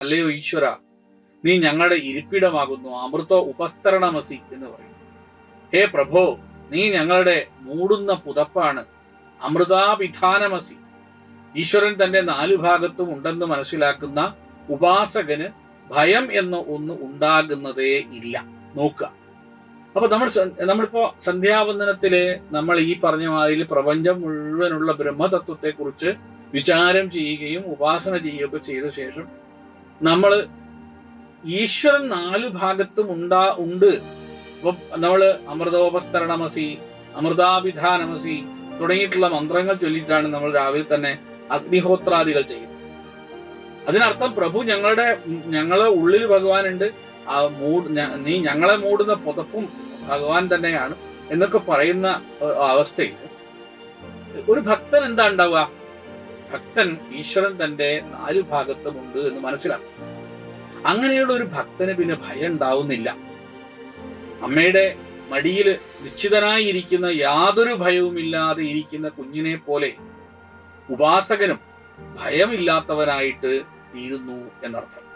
അല്ലയോ ഈശ്വര നീ ഞങ്ങളുടെ ഇരിപ്പിടമാകുന്നു അമൃത ഉപസ്തരണമസി എന്ന് പറയും. ഹേ പ്രഭോ നീ ഞങ്ങളുടെ മൂടുന്ന പുതപ്പാണ് അമൃതാപിധാനമസി ഈശ്വരൻ തന്റെ നാലു ഭാഗത്തും ഉണ്ടെന്ന് മനസ്സിലാക്കുന്ന ഉപാസകന് ഭയം എന്ന ഒന്ന് ഉണ്ടാകുന്നതേ ഇല്ല. നോക്കുക. അപ്പൊ നമ്മൾ നമ്മളിപ്പോ സന്ധ്യാവന്ദനത്തിൽ നമ്മൾ ഈ പറഞ്ഞ മാതിരി പ്രപഞ്ചം മുഴുവനുള്ള ബ്രഹ്മതത്വത്തെ കുറിച്ച് വിചാരം ചെയ്യുകയും ഉപാസന ചെയ്യുകയൊക്കെ ചെയ്ത ശേഷം നമ്മൾ ഈശ്വരൻ നാലു ഭാഗത്തും ഉണ്ടാ ഉണ്ട്. നമ്മൾ അമൃതോപസ്തരണമസി അമൃതാഭിധാനമസി തുടങ്ങിയിട്ടുള്ള മന്ത്രങ്ങൾ ചൊല്ലിയിട്ടാണ് നമ്മൾ രാവിലെ തന്നെ അഗ്നിഹോത്രാദികൾ ചെയ്യുന്നത്. അതിനർത്ഥം പ്രഭു ഞങ്ങളുടെ ഞങ്ങളെ ഉള്ളിൽ ഭഗവാനുണ്ട്. ആ മൂട് നീ ഞങ്ങളെ മൂടുന്ന പുതപ്പും ഭഗവാൻ തന്നെയാണ് എന്നൊക്കെ പറയുന്ന അവസ്ഥയിൽ ഒരു ഭക്തൻ എന്താ ഉണ്ടാവുക? ഭക്തൻ ഈശ്വരൻ തന്റെ നാലു ഭാഗത്തുമുണ്ട് എന്ന് മനസ്സിലാക്കും. അങ്ങനെയുള്ള ഒരു ഭക്തന് പിന്നെ ഭയം ഉണ്ടാവുന്നില്ല. അമ്മയുടെ മടിയിൽ നിശ്ചിതനായി ഇരിക്കുന്ന യാതൊരു ഭയവുമില്ലാതെ ഇരിക്കുന്ന കുഞ്ഞിനെ പോലെ ഉപാസകനും ഭയമില്ലാത്തവനായിട്ട് തീരുന്നു എന്നർത്ഥം.